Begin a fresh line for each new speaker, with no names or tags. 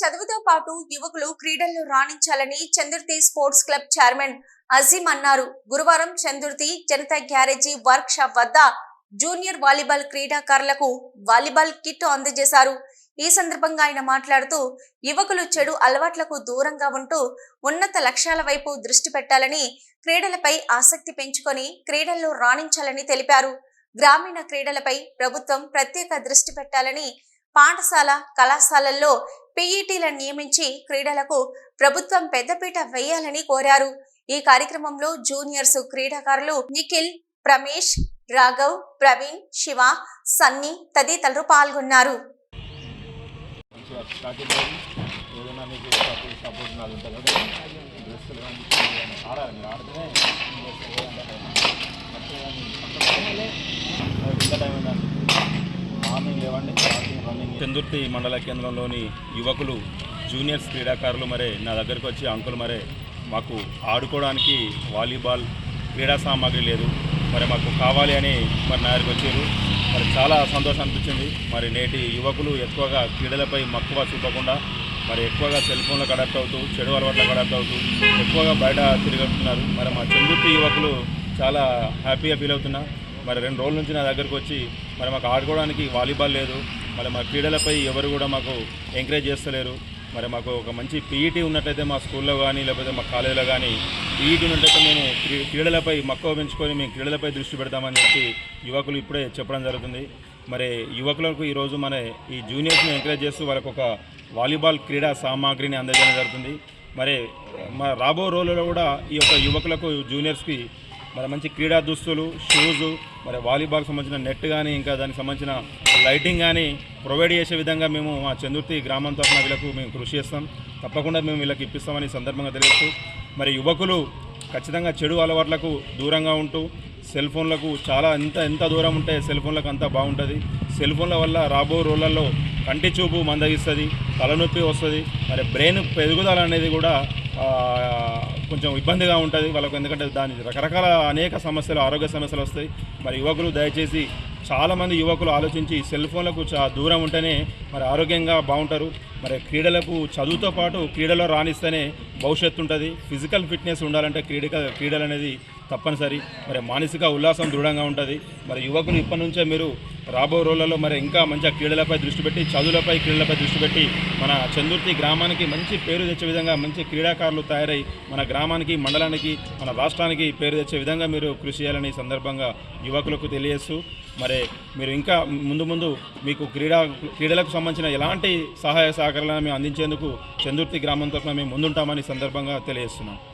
చదువుతో పాటు యువకులు క్రీడల్లో రాణించాలని Chandurthi sports club chairman Azeem అన్నారు. గురువారం Chandurthi Janata garage work shop వద్ద జూనియర్ వాలీబాల్ క్రీడాకారులకు వాలీబాల్ కిట్ అందజేశారు. ఈ సందర్భంగా ఆయన మాట్లాడుతూ యువకులు చెడు అలవాట్లకు దూరంగా ఉంటూ ఉన్నత లక్ష్యాల వైపు దృష్టి పెట్టాలని క్రీడలపై ఆసక్తి పెంచుకొని క్రీడల్లో రాణించాలని తెలిపారు. గ్రామీణ క్రీడలపై ప్రభుత్వం ప్రత్యేక దృష్టి పెట్టాలని పాఠశాల కళాశాలల్లో పీఈటీలను నియమించి క్రీడలకు ప్రభుత్వం పెద్దపీట వేయాలని కోరారు. ఈ కార్యక్రమంలో జూనియర్స్ క్రీడాకారులు నిఖిల్ ప్రమేష్ రాఘవ్ ప్రవీణ్ శివ సన్నీ తదితరులు పాల్గొన్నారు.
సపోర్ట్ పెందుర్తి చందుర్తి మండల కేంద్రంలోని యువకులు జూనియర్స్ క్రీడాకారులు మరే నా దగ్గరకు వచ్చి అంకులు మరే మాకు ఆడుకోవడానికి వాలీబాల్ క్రీడా సామాగ్రి లేదు. మరి మాకు కావాలి అని మరి నా దగ్గరికి వచ్చారు. మరి చాలా సంతోషం అనిపించింది. మరి నేటి యువకులు ఎక్కువగా క్రీడలపై మక్కువ చూపకుండా మరి ఎక్కువగా సెల్ ఫోన్లకు అడాప్ట్ అవుతూ చెడు అలవాట్లకు అడాప్ట్ అవుతూ ఎక్కువగా బయట తిరుగుతున్నారు మరి మా చెందుర్తి యువకులు చాలా హ్యాపీగా ఫీల్ అవుతున్నా. మరి రెండు రోజుల నుంచి నా దగ్గరకు వచ్చి మరి మాకు ఆడుకోవడానికి వాలీబాల్ లేదు. మరి మా క్రీడలపై ఎవరు కూడా మాకు ఎంకరేజ్ చేస్తలేరు. మరి మాకు ఒక మంచి పీఈటీ ఉన్నట్టయితే మా స్కూల్లో కానీ లేకపోతే మా కాలేజీలో కానీ పీఈటీ ఉన్నట్టయితే మేము క్రీ- క్రీడలపై మక్కువ పెంచుకొని మేము క్రీడలపై దృష్టి పెడతామని చెప్పి యువకులు ఇప్పుడే చెప్పడం జరుగుతుంది. మరి యువకులకు ఈరోజు మన ఈ జూనియర్స్ని ఎంకరేజ్ చేస్తూ వాళ్ళకు ఒక వాలీబాల్ క్రీడా సామాగ్రిని అందజేయడం జరుగుతుంది. మరి మా రాబో రోజుల్లో కూడా ఈ యొక్క యువకులకు జూనియర్స్కి మరి మంచి క్రీడా దుస్తులు షూజు మరి వాలీబాల్ సంబంధించిన నెట్ కానీ ఇంకా దానికి సంబంధించిన లైటింగ్ కానీ ప్రొవైడ్ చేసే విధంగా మేము మా చందుర్తి గ్రామం తరఫున వీళ్ళకు మేము కృషి చేస్తాం. తప్పకుండా మేము వీళ్ళకి ఇప్పిస్తామని సందర్భంగా తెలియజేస్తూ మరి యువకులు ఖచ్చితంగా చెడు అలవాట్లకు దూరంగా ఉంటూ సెల్ ఫోన్లకు చాలా ఎంత ఎంత దూరం ఉంటే సెల్ ఫోన్లకు అంత బాగుంటుంది. సెల్ ఫోన్ల వల్ల రాబో రోజులలో కంటి చూపు మందగిస్తుంది తలనొప్పి వస్తుంది. మరి బ్రెయిన్ పెరుగుదల అనేది కూడా కొంచెం ఇబ్బందిగా ఉంటుంది. వాళ్ళకు ఎందుకంటే దాని రకరకాల అనేక సమస్యలు ఆరోగ్య సమస్యలు వస్తాయి. మరి యువకులు దయచేసి చాలామంది యువకులు ఆలోచించి సెల్ ఫోన్లకు చా దూరం ఉంటేనే మరి ఆరోగ్యంగా బాగుంటారు. మరి క్రీడలకు చదువుతో పాటు క్రీడలో రాణిస్తేనే భవిష్యత్తు ఉంటుంది. ఫిజికల్ ఫిట్నెస్ ఉండాలంటే క్రీడ క్రీడలు అనేది తప్పనిసరి. మరి మానసిక ఉల్లాసం దృఢంగా ఉంటుంది. మరి యువకులు ఇప్పటి నుంచే మీరు రాబో రోజులలో మరి ఇంకా మంచిగా క్రీడలపై దృష్టి పెట్టి చదువులపై క్రీడలపై దృష్టి పెట్టి మన చందుర్తి గ్రామానికి మంచి పేరు తెచ్చే విధంగా మంచి క్రీడాకారులు తయారై మన గ్రామానికి మండలానికి మన రాష్ట్రానికి పేరు తెచ్చే విధంగా మీరు కృషి చేయాలని సందర్భంగా యువకులకు తెలియజేస్తూ మరి మీరు ఇంకా ముందు ముందు మీకు క్రీడా క్రీడలకు సంబంధించిన ఎలాంటి సహాయ సహకారాలను మేము అందించేందుకు చందుర్తి గ్రామం తరఫున మేము ముందుంటామని సందర్భంగా తెలియజేస్తున్నాం.